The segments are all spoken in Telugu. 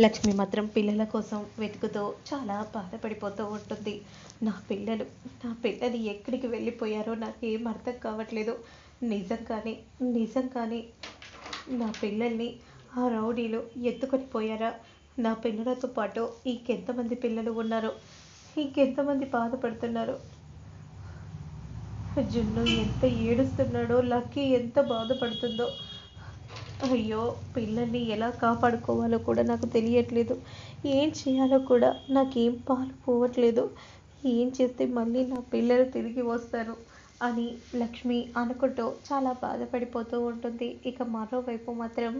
లక్ష్మి మాత్రం పిల్లల కోసం వెతుకుతూ చాలా బాధపడిపోతూ ఉంటుంది. నా పిల్లలు నా పిల్లలు ఎక్కడికి వెళ్ళిపోయారో నాకు ఏం అర్థం కావట్లేదు. నిజంగానే నిజంగానే నా పిల్లల్ని ఆ రౌడీలు ఎత్తుకొని పోయారా? నా పిల్లలతో పాటు ఇంకెంతమంది పిల్లలు ఉన్నారో? ఇంకెంతమంది బాధపడుతున్నారు? జున్ను ఎంత ఏడుస్తున్నాడో లక్కీ ఎంత బాధపడుతుందో. అయ్యో పిల్లల్ని ఎలా కాపాడుకోవాలో కూడా నాకు తెలియట్లేదు. ఏం చేయాలో కూడా నాకేం పాలు పోవట్లేదు. ఏం చేస్తే మళ్ళీ నా పిల్లలు తిరిగి వస్తారు అని లక్ష్మి అనుకుంటూ చాలా బాధపడిపోతూ ఉంటుంది. ఇక మరోవైపు మాత్రం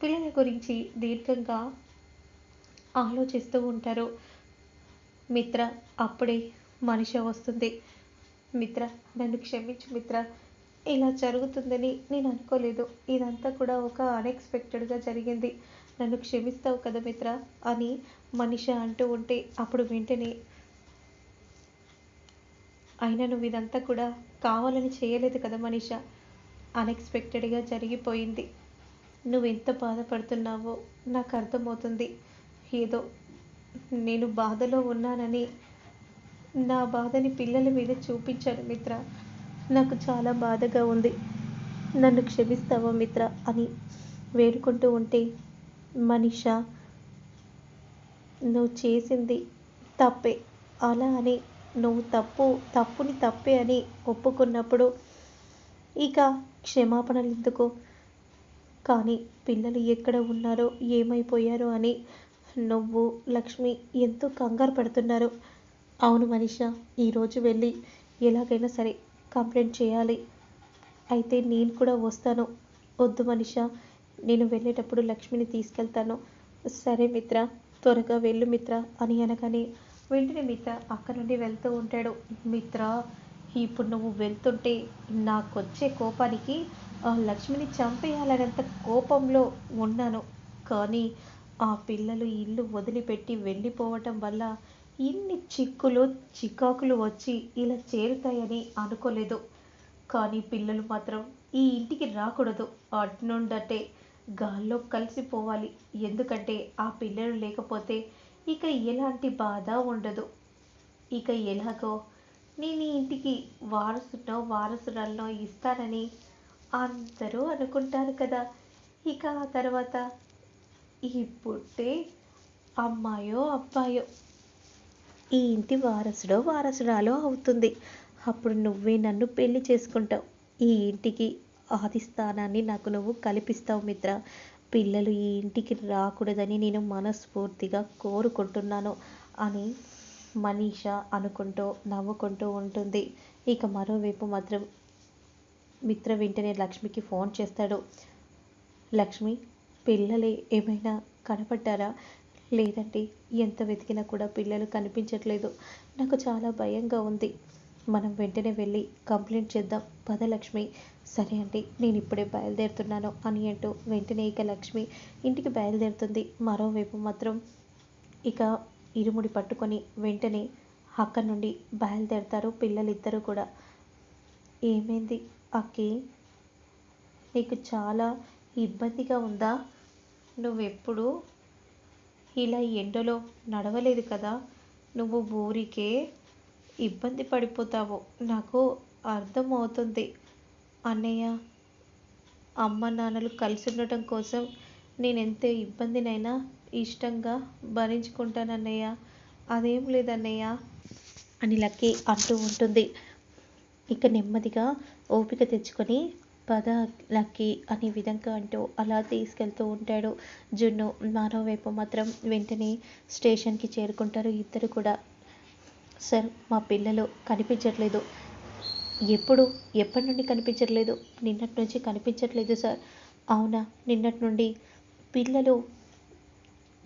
పిల్లల గురించి దీర్ఘంగా ఆలోచిస్తూ ఉంటారు. మిత్ర అప్పుడే మనిషి వస్తుంది. మిత్ర నన్ను క్షమించు మిత్ర. ఇలా జరుగుతుందని నేను అనుకోలేదు. ఇదంతా కూడా ఒక అన్ఎక్స్పెక్టెడ్గా జరిగింది. నన్ను క్షమిస్తావు కదా మిత్ర అని మనిష అంటూ ఉంటే అప్పుడు వెంటనే అయినా నువ్వు ఇదంతా కూడా కావాలని చేయలేదు కదా మనిష. అన్ఎక్స్పెక్టెడ్గా జరిగిపోయింది. నువ్వు ఎంత బాధపడుతున్నావో నాకు అర్థమవుతుంది. ఏదో నేను బాధలో ఉన్నానని నా బాధని పిల్లల మీద చూపించాను మిత్ర. నాకు చాలా బాధగా ఉంది. నన్ను క్షమిస్తావా మిత్ర? అని వేడుకుంటూ ఉంటే మనిష నువ్వు చేసింది తప్పే. అలా అని నువ్వు తప్పు తప్పుని తప్పే అని ఒప్పుకున్నప్పుడు ఇక క్షమాపణలు ఎందుకు? కానీ పిల్లలు ఎక్కడ ఉన్నారో ఏమైపోయారో అని నువ్వు లక్ష్మి ఎంతో కంగారు పడుతున్నారు. అవును మనిష ఈరోజు వెళ్ళి ఎలాగైనా సరే కంప్లైంట్ చేయాలి. అయితే నేను కూడా వస్తాను. వద్దు మనిష నేను వెళ్ళేటప్పుడు లక్ష్మిని తీసుకెళ్తాను. సరే మిత్ర త్వరగా వెళ్ళు మిత్ర అని అనగానే వెంటనే మిత్ర అక్కడ నుండి వెళ్తూ ఉంటాడు. మిత్ర ఇప్పుడు నువ్వు వెళ్తుంటే నాకు వచ్చే కోపానికి ఆ లక్ష్మిని చంపేయాలనేంత కోపంలో ఉన్నాను. కానీ ఆ పిల్లలు ఇల్లు వదిలిపెట్టి వెళ్ళిపోవటం వల్ల ఇన్ని చిక్కులు చికాకులు వచ్చి ఇలా చేరుతాయని అనుకోలేదు. కానీ పిల్లలు మాత్రం ఈ ఇంటికి రాకూడదు. అట్నుండటే గాల్లో కలిసిపోవాలి. ఎందుకంటే ఆ పిల్లలు లేకపోతే ఇక ఎలాంటి బాధ ఉండదు. ఇక ఎలాగో నేను ఈ ఇంటికి వారసునో వారసురాలనో ఇస్తానని అందరూ అనుకుంటారు కదా. ఇక ఆ తర్వాత ఇప్పుడే అమ్మాయో అబ్బాయో ఈ ఇంటి వారసుడో వారసురాలో అవుతుంది. అప్పుడు నువ్వే నన్ను పెళ్ళి చేసుకుంటావు. ఈ ఇంటికి ఆది స్థానాన్ని నాకు నువ్వు కల్పిస్తావు మిత్ర. పిల్లలు ఈ ఇంటికి రాకూడదని నేను మనస్ఫూర్తిగా కోరుకుంటున్నాను అని మనీష అనుకుంటూ నవ్వుకుంటూ ఉంటుంది. ఇక మరోవైపు మాత్రం మిత్ర వెంటనే లక్ష్మికి ఫోన్ చేస్తాడు. లక్ష్మి పిల్లలే ఏమైనా కనపడ్డారా? లేదంటే ఎంత వెతికినా కూడా పిల్లలు కనిపించట్లేదు. నాకు చాలా భయంగా ఉంది. మనం వెంటనే వెళ్ళి కంప్లైంట్ చేద్దాం. పద లక్ష్మి. సరే అండి నేను ఇప్పుడే బయలుదేరుతున్నాను అని అంటూ వెంటనే ఇక లక్ష్మి ఇంటికి బయలుదేరుతుంది. మరోవైపు మాత్రం ఇక ఇరుముడి పట్టుకొని వెంటనే అక్కడి నుండి బయలుదేరుతారు పిల్లలిద్దరూ కూడా. ఏమైంది అక్కి? నీకు చాలా ఇబ్బందిగా ఉందా? నువ్వెప్పుడు ఇలా ఎండలో నడవలేదు కదా? నువ్వు ఊరికే ఇబ్బంది పడిపోతావు. నాకు అర్థమవుతుంది. అన్నయ్య అమ్మ నాన్నలు కలిసి ఉండటం కోసం నేను ఎంత ఇబ్బందినైనా ఇష్టంగా భరించుకుంటానన్నయ్య అదేం లేదన్నయ్య అని లక్కీ అంటూ ఉంటుంది. ఇక నెమ్మదిగా ఓపిక తెచ్చుకొని పద లక్కీ అనే విధంగా అంటూ అలా తీసుకెళ్తూ ఉంటాడు. జున్ను మరోవైపు మాత్రం వెంటనే స్టేషన్కి చేరుకుంటారు. ఇద్దరు కూడా సార్ మా పిల్లలు కనిపించట్లేదు. ఎప్పుడు? ఎప్పటి నుండి కనిపించట్లేదు? నిన్నటి నుంచి కనిపించట్లేదు సార్. అవునా? నిన్నటి నుండి? పిల్లలు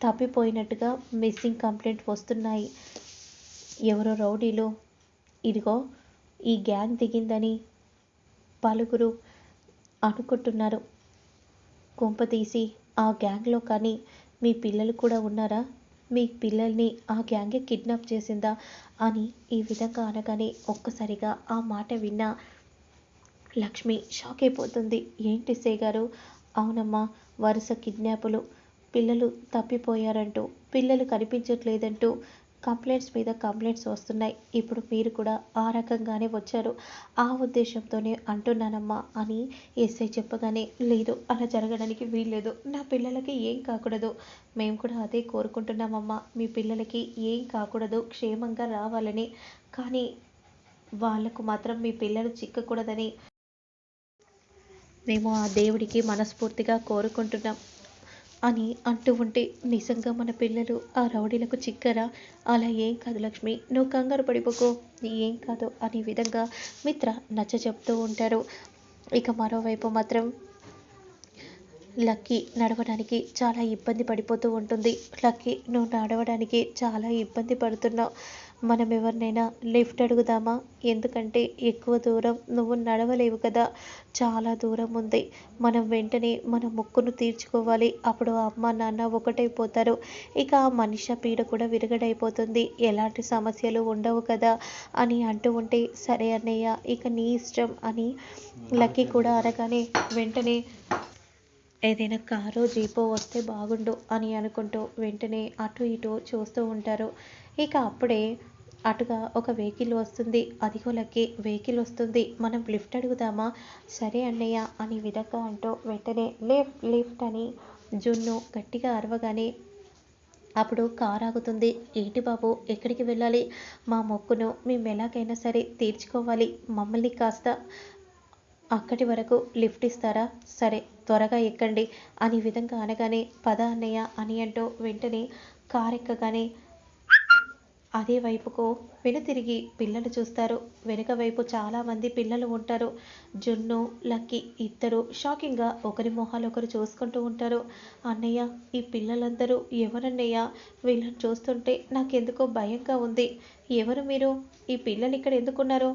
తప్పిపోయినట్టుగా మిస్సింగ్ కంప్లైంట్ వస్తున్నాయి. ఎవరో రౌడీలు. ఇదిగో ఈ గ్యాంగ్ దిగిందని పలువురు అనుకుంటున్నారు. కొంప తీసి ఆ గ్యాంగ్లో కానీ మీ పిల్లలు కూడా ఉన్నారా? మీ పిల్లల్ని ఆ గ్యాంగే కిడ్నాప్ చేసిందా? అని ఈ విధంగా అనగానే ఒక్కసారిగా ఆ మాట విన్న లక్ష్మి షాక్ అయిపోతుంది. ఏంటి సే గారు? అవునమ్మా వరుస కిడ్నాపులు. పిల్లలు తప్పిపోయారంటూ పిల్లలు కనిపించట్లేదంటూ కంప్లైంట్స్ మీద కంప్లైంట్స్ వస్తున్నాయి. ఇప్పుడు మీరు కూడా ఆ రకంగానే వచ్చారు. ఆ ఉద్దేశంతోనే అంటున్నానమ్మా అని ఎస్ఐ చెప్పగానే లేదు అలా జరగడానికి వీల్లేదు. నా పిల్లలకి ఏం కాకూడదు. మేము కూడా అదే కోరుకుంటున్నామమ్మా. మీ పిల్లలకి ఏం కాకూడదు. క్షేమంగా రావాలని. కానీ వాళ్ళకు మాత్రం మీ పిల్లలు చిక్కకూడదని. మేము ఆ దేవుడికి మనస్ఫూర్తిగా కోరుకుంటున్నాం. అని అంటూ ఉంటే నిజంగా మన పిల్లలు ఆ రౌడీలకు చిక్కరా? అలా ఏం కాదు లక్ష్మి. నువ్వు కంగారు పడిపోకో. ఏం కాదు అనే విధంగా మిత్ర నచ్చ చెప్తూ ఉంటారు. ఇక మరోవైపు మాత్రం లక్కీ నడవడానికి చాలా ఇబ్బంది పడిపోతూ ఉంటుంది. లక్కీ నువ్వు నడవడానికి చాలా ఇబ్బంది పడుతున్నావు. మనం ఎవరినైనా లిఫ్ట్ అడుగుదామా? ఎందుకంటే ఎక్కువ దూరం నువ్వు నడవలేవు కదా. చాలా దూరం ఉంది. మనం వెంటనే మన మొక్కును తీర్చుకోవాలి. అప్పుడు అమ్మ నాన్న ఒకటైపోతారు. ఇక ఆ మనిషి పీడ కూడా విరగడైపోతుంది. ఎలాంటి సమస్యలు ఉండవు కదా అని అంటూ ఉంటే సరే అన్నయ్య ఇక నీ ఇష్టం అని లక్కీ కూడా అనగానే వెంటనే ఏదైనా కారో జీపో వస్తే బాగుండు అని అనుకుంటూ వెంటనే అటు ఇటు చూస్తూ ఉంటారు. ఇక అప్పుడే అటుగా ఒక వెహికల్ వస్తుంది. అదిగో లక్కి వెహికల్ వస్తుంది. మనం లిఫ్ట్ అడుగుదామా? సరే అన్నయ్య అని విధంగా అంటూ వెంటనే లిఫ్ట్ లిఫ్ట్ అని జున్ను గట్టిగా అరవగానే అప్పుడు కారు ఆగుతుంది. ఏంటి బాబు ఎక్కడికి వెళ్ళాలి? మా మొక్కును మేము ఎలాగైనా సరే తీర్చుకోవాలి. మమ్మల్ని కాస్త అక్కడి వరకు లిఫ్ట్ ఇస్తారా? సరే త్వరగా ఎక్కండి అని విధంగా అనగానే పద అన్నయ్య అని అంటూ వెంటనే కారెక్కగానే అదే వైపుకు వెనుతిరిగి పిల్లలు చూస్తారు. వెనుక వైపు చాలామంది పిల్లలు ఉంటారు. జున్ను లక్కీ ఇద్దరు షాకింగ్గా ఒకరి మొహాలు ఒకరు చూసుకుంటూ ఉంటారు. అన్నయ్య ఈ పిల్లలందరూ ఎవరన్నయ్య? వీళ్ళని చూస్తుంటే నాకెందుకో భయంగా ఉంది. ఎవరు మీరు? ఈ పిల్లలు ఇక్కడ ఎందుకున్నారు?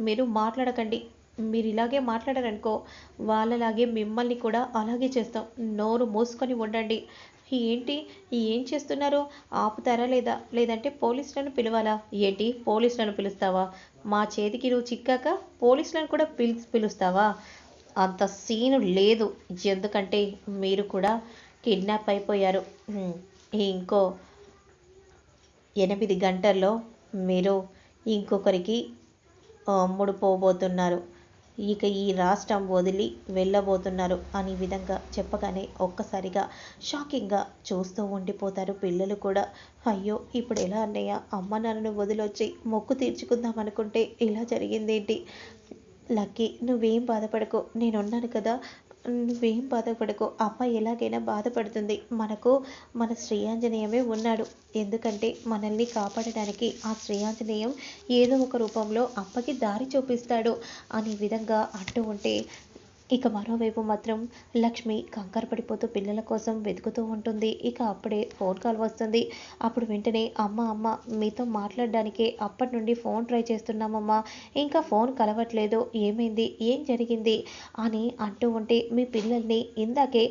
మీరు మాట్లాడకండి. మీరు ఇలాగే మాట్లాడారనుకో వాళ్ళలాగే మిమ్మల్ని కూడా అలాగే చేస్తాం. నోరు మూసుకొని ఉండండి. ఏంటి? ఏం చేస్తున్నారు? ఆపుతారా లేదా? లేదంటే పోలీసులను పిలవాలా? ఏంటి? పోలీసులను పిలుస్తావా? మా చేతికి నువ్వు చిక్కాక పోలీసులను కూడా పిలి పిలుస్తావా? అంత సీను లేదు. ఎందుకంటే మీరు కూడా కిడ్నాప్ అయిపోయారు. ఇంకో ఎనిమిది గంటల్లో మీరు ఇంకొకరికి ముడిపోబోతున్నారు. ఇక ఈ రాష్ట్రం వదిలి వెళ్ళబోతున్నారు అనే విధంగా చెప్పగానే ఒక్కసారిగా షాకింగ్గా చూస్తూ ఉండిపోతారు పిల్లలు కూడా. అయ్యో ఇప్పుడు ఎలా అన్నయ్య? అమ్మ నాన్నను వదిలొచ్చి మొక్కు తీర్చుకుందాం అనుకుంటే ఇలా జరిగిందేంటి? లక్కీ నువ్వేం బాధపడకు. నేనున్నాను కదా. నువ్వేం బాధపడకు. అమ్మ ఎలాగైనా బాధపడుతుంది. మనకు మన శ్రీయాంజనేయమే ఉన్నాడు. ఎందుకంటే మనల్ని కాపాడడానికి ఆ శ్రీయాంజనేయం ఏదో ఒక రూపంలో అప్పకి దారి చూపిస్తాడు. అనే విధంగా అంటూ ఉంటే ఇక మరోవైపు మాత్రం లక్ష్మి కంగారు పడిపోతూ పిల్లల కోసం వెతుకుతూ ఉంటుంది. ఇక అప్పుడే ఫోన్ కాల్ వస్తుంది. అప్పుడు వెంటనే అమ్మ అమ్మ మీతో మాట్లాడడానికి అప్పటి నుండి ఫోన్ ట్రై చేస్తున్నామమ్మా. ఇంకా ఫోన్ కలవట్లేదు. ఏమైంది? ఏం జరిగింది? అని అంటూ ఉంటే మీ పిల్లల్ని ఇందాకే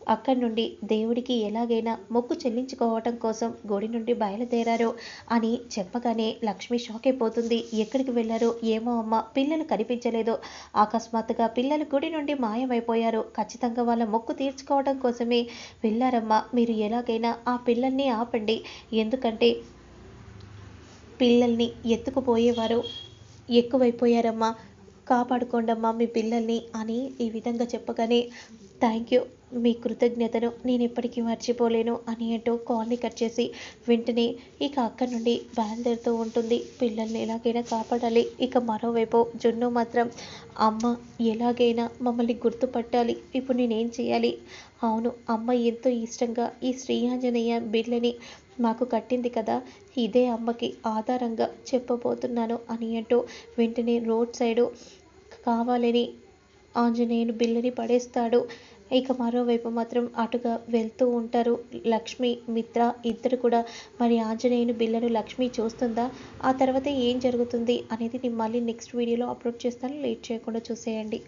అక్కడి నుండి దేవుడికి ఎలాగైనా మొక్కు చెల్లించుకోవటం కోసం గుడి నుండి బయలుదేరారు అని చెప్పగానే లక్ష్మి షాక్ అయిపోతుంది. ఎక్కడికి వెళ్ళారు ఏమో అమ్మ పిల్లలు కనిపించలేదు. అకస్మాత్తుగా పిల్లలు గుడి నుండి మాయమైపోయారు. ఖచ్చితంగా వాళ్ళ మొక్కు తీర్చుకోవడం కోసమే వెళ్ళారమ్మా. మీరు ఎలాగైనా ఆ పిల్లల్ని ఆపండి. ఎందుకంటే పిల్లల్ని ఎత్తుకుపోయేవారు ఎక్కువైపోయారమ్మా. కాపాడుకోండమ్మా మీ పిల్లల్ని అని ఈ విధంగా చెప్పగానే థ్యాంక్ యూ మీ కృతజ్ఞతను నేను ఎప్పటికీ మర్చిపోలేను అని అంటూ కాల్ని కట్ చేసి వెంటనే ఇక అక్కడి నుండి బయలుదేరుతూ ఉంటుంది. పిల్లల్ని ఎలాగైనా కాపాడాలి. ఇక మరోవైపు జున్ను మాత్రం అమ్మ ఎలాగైనా మమ్మల్ని గుర్తుపట్టాలి. ఇప్పుడు నేనేం చేయాలి? అవును అమ్మ ఎంతో ఇష్టంగా ఈ శ్రీ ఆంజనేయ బిడ్లని మాకు కట్టింది కదా. ఇదే అమ్మకి ఆధారంగా చెప్పబోతున్నాను అని అంటూ వెంటనే రోడ్ సైడు కావాలని ఆంజనేయుని బిల్లుని పడేస్తాడు. ఇక మరోవైపు మాత్రం అటుగా వెళ్తూ ఉంటారు. లక్ష్మి మిత్ర ఇద్దరు కూడా. మరి ఆంజనేయుని బిల్లను లక్ష్మి చూస్తుందా? ఆ తర్వాత ఏం జరుగుతుంది అనేది నేను మళ్ళీ నెక్స్ట్ వీడియోలో అప్లోడ్ చేస్తాను. లేట్ చేయకుండా చూసేయండి.